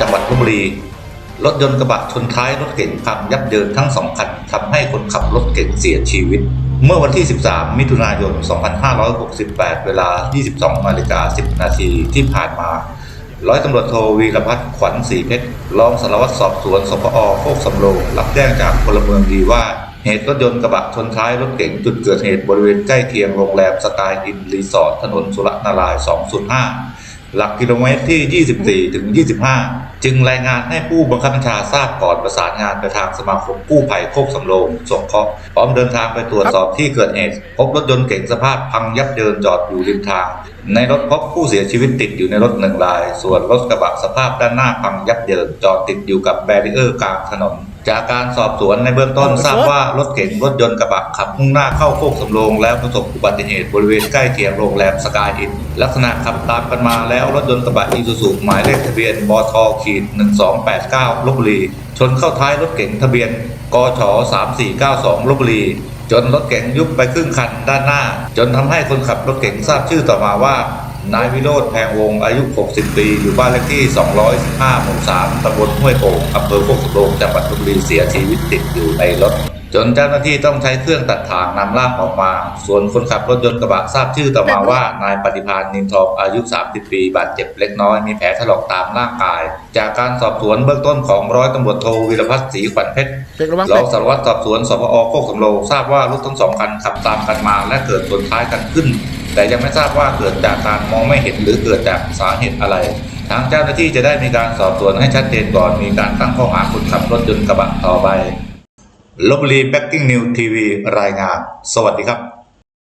จังหวัดลบบุรีรถยนต์กระบะชนท้ายรถเก๋งพังยับเยินทั้งสองคันทำให้คนขับรถเก๋งเสียชีวิต เมื่อวันที่ 13 มิถุนายน 2568 เวลา 22นาฬิกา10 นาทีที่ผ่านมา ร้อยตำรวจโทวีรพัฒน์ขวัญศรีเพชรรองสารวัตรสอบสวนสพอโคกสำโรงรับแจ้งจากพลเมืองดีว่าเหตุรถยนต์กระบะชนท้ายรถเก๋งจุดเกิดเหตุบริเวณใกล้เคียงโรงแรมสกายอินรีสอร์ทถนนสุรนารายณ์205 หลักกิโลเมตรที่ 24 ถึง 25 จึงรายงานให้ผู้บังคับบัญชาทราบก่อนประสานงานไปทางสมาคมกู้ภัยโคกสำโรงสงเคราะห์พร้อมเดินทางไปตรวจสอบที่เกิดเหตุพบรถยนต์เก๋งสภาพพังยับเยินจอดอยู่ริมทาง ในรถพบผู้เสียชีวิตติดอยู่ในรถหนึ่งราย ส่วนรถกระบะสภาพด้านหน้าพังยับเยินจอดติดอยู่กับแบรีเออร์กลางถนน จากการสอบสวนในเบื้องต้นทราบว่ารถเก๋งรถยนต์กระบะขับมุ่งหน้าเข้าโคกสำโรงแล้วประสบอุบัติเหตุบริเวณใกล้เคียงโรงแรมสกายอินลักษณะขับตามกันมาแล้วรถยนต์กระบะอีซูซูหมายเลขทะเบียนบทขีด1289ลบบุรีชนเข้าท้ายรถเก๋งทะเบียนกช3492ลบบุรีจนรถเก๋งยุบไปครึ่งคันด้านหน้า จนทำให้คนขับรถเก๋งทราบชื่อต่อมาว่า นายวิโรธแพงวงศ์อายุ 60 ปี อยู่บ้านเลขที่ 215หมู่3ตำบลห้วยโป่งอำเภอโคกสำโรงจังหวัดชลบุรีเสียชีวิตติดอยู่ในรถ จนเจ้าหน้าที่ต้องใช้เครื่องตัดถ่างนำร่างออกมา ส่วนคนขับรถยนต์กระบะทราบชื่อต่อมาว่านายปฏิพานนินทองอายุ 30 ปี บาดเจ็บเล็กน้อยมีแผลถลอกตามร่างกาย จากการสอบสวนเบื้องต้นของร้อยตำรวจโทวีรพัฒน์ศรีขวัญเพชรเป็กระวังรเป็อกงสารวัตรสอบสวนสพอโคกสำโรงทราบว่ารถทั้งสองคันขับตามกันมาและเกิดชนท้ายกันขึ้น แต่ยังไม่ทราบว่าเกิดจากการมองไม่เห็นหรือเกิดจากสาเหตุอะไร ทางเจ้าหน้าที่จะได้มีการสอบสวนให้ชัดเจนก่อนมีการตั้งข้อหาคนขับรถยนต์กระบะต่อไปลบลีแบ็กกิ้งนิวทีวีรายงาน สวัสดีครับ